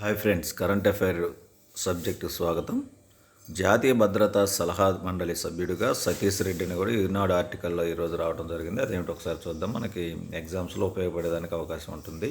Hi friends current affair subject స్వాగతం. జాతీయ భద్రతా సలహా మండలి సభ్యుడిగా సతీష్ రెడ్డిని కూడా ఈనాడు ఆర్టికల్లో ఈరోజు రావడం జరిగింది. అదేమిటి ఒకసారి చూద్దాం. మనకి ఎగ్జామ్స్లో ఉపయోగపడేదానికి అవకాశం ఉంటుంది.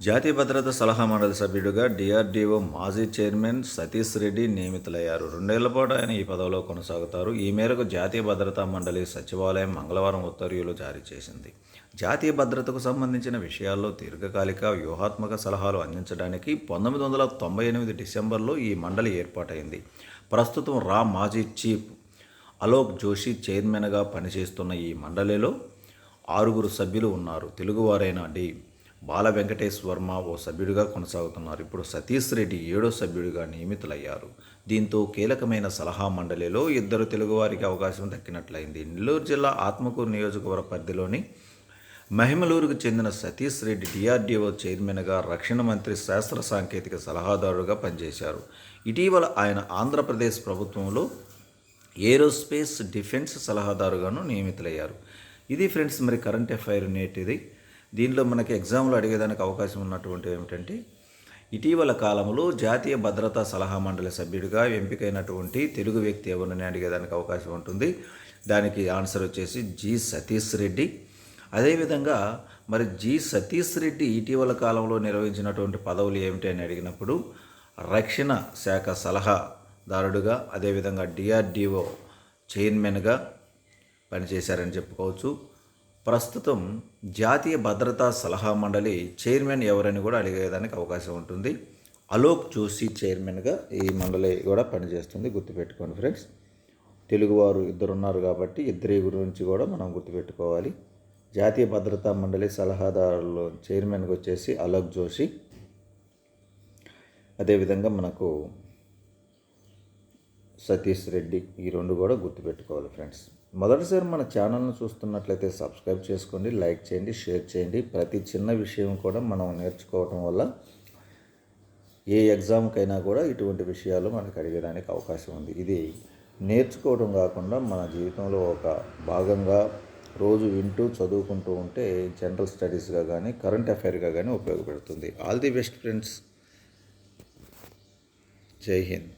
జాతీయ భద్రతా సలహా మండలి సభ్యుడిగా డిఆర్డీఓ మాజీ చైర్మన్ సతీష్ రెడ్డి నియమితులయ్యారు. రెండేళ్ళ పాటు ఆయన ఈ పదవిలో కొనసాగుతారు. ఈ మేరకు జాతీయ భద్రతా మండలి సచివాలయం మంగళవారం ఉత్తర్వులు జారీ చేసింది. జాతీయ భద్రతకు సంబంధించిన విషయాల్లో దీర్ఘకాలిక వ్యూహాత్మక సలహాలు అందించడానికి పంతొమ్మిది వందల తొంభై ఎనిమిది డిసెంబర్లో ఈ మండలి ఏర్పాటైంది. ప్రస్తుతం రా మాజీ చీఫ్ అలోక్ జోషి చైర్మన్గా పనిచేస్తున్న ఈ మండలిలో ఆరుగురు సభ్యులు ఉన్నారు. తెలుగువారైన డి. బాల వెంకటేష్ వర్మ ఓ సభ్యుడిగా కొనసాగుతున్నారు. ఇప్పుడు సతీష్ రెడ్డి ఏడో సభ్యుడిగా నియమితులయ్యారు. దీంతో కీలకమైన సలహా మండలిలో ఇద్దరు తెలుగువారికి అవకాశం దక్కినట్లయింది. నెల్లూరు జిల్లా ఆత్మకూరు నియోజకవర్గ పరిధిలోని మహిమలూరుకు చెందిన సతీష్ రెడ్డి డిఆర్డీఓ చైర్మన్గా రక్షణ మంత్రి శాస్త్ర సాంకేతిక సలహాదారుగా పనిచేశారు. ఇటీవల ఆయన ఆంధ్రప్రదేశ్ ప్రభుత్వంలో ఏరోస్పేస్ డిఫెన్స్ సలహాదారుగాను నియమితులయ్యారు. ఇది ఫ్రెండ్స్ మరి కరెంట్ అఫైర్ నేటిది. దీనిలో మనకి ఎగ్జామ్లో అడిగేదానికి అవకాశం ఉన్నటువంటి ఏమిటంటే ఇటీవల కాలంలో జాతీయ భద్రతా సలహా మండలి సభ్యుడిగా ఎంపికైనటువంటి తెలుగు వ్యక్తి ఎవరిని అడిగేదానికి అవకాశం ఉంటుంది. దానికి ఆన్సర్ వచ్చేసి జి సతీష్ రెడ్డి. అదేవిధంగా మరి జి సతీష్ రెడ్డి ఇటీవల కాలంలో నిర్వహించినటువంటి పదవులు ఏమిటి అని అడిగినప్పుడు రక్షణ శాఖ సలహాదారుడుగా అదేవిధంగా డిఆర్డిఓ చైర్మన్గా పనిచేశారని చెప్పుకోవచ్చు. ప్రస్తుతం జాతీయ భద్రతా సలహా మండలి చైర్మన్ ఎవరని కూడా అడిగేదానికి అవకాశం ఉంటుంది. అలోక్ జోషి చైర్మన్గా ఈ మండలి కూడా పనిచేస్తుంది. గుర్తుపెట్టుకోండి ఫ్రెండ్స్. తెలుగువారు ఇద్దరు ఉన్నారు కాబట్టి ఇద్దరి గురించి కూడా మనం గుర్తుపెట్టుకోవాలి. జాతీయ భద్రతా మండలి సలహాదారులు చైర్మన్గా వచ్చేసి అలోక్ జోషి. అదేవిధంగా మనకు సతీష్ రెడ్డి ఈ రెండు కూడా గుర్తుపెట్టుకోవాలి ఫ్రెండ్స్. మొదటిసారి మన ఛానల్ను చూస్తున్నట్లయితే సబ్స్క్రైబ్ చేసుకోండి లైక్ చేయండి షేర్ చేయండి. ప్రతి చిన్న విషయం కూడా మనం నేర్చుకోవటం వల్ల ఏ ఎగ్జామ్కైనా కూడా ఇటువంటి విషయాలు మనకు అడిగడానికి అవకాశం ఉంది. ఇది నేర్చుకోవడం కాకుండా మన జీవితంలో ఒక భాగంగా రోజు వింటూ చదువుకుంటూ ఉంటే జనరల్ స్టడీస్గా కానీ కరెంట్ అఫైర్గా కానీ ఉపయోగపడుతుంది. All the best friends. జై హింద్.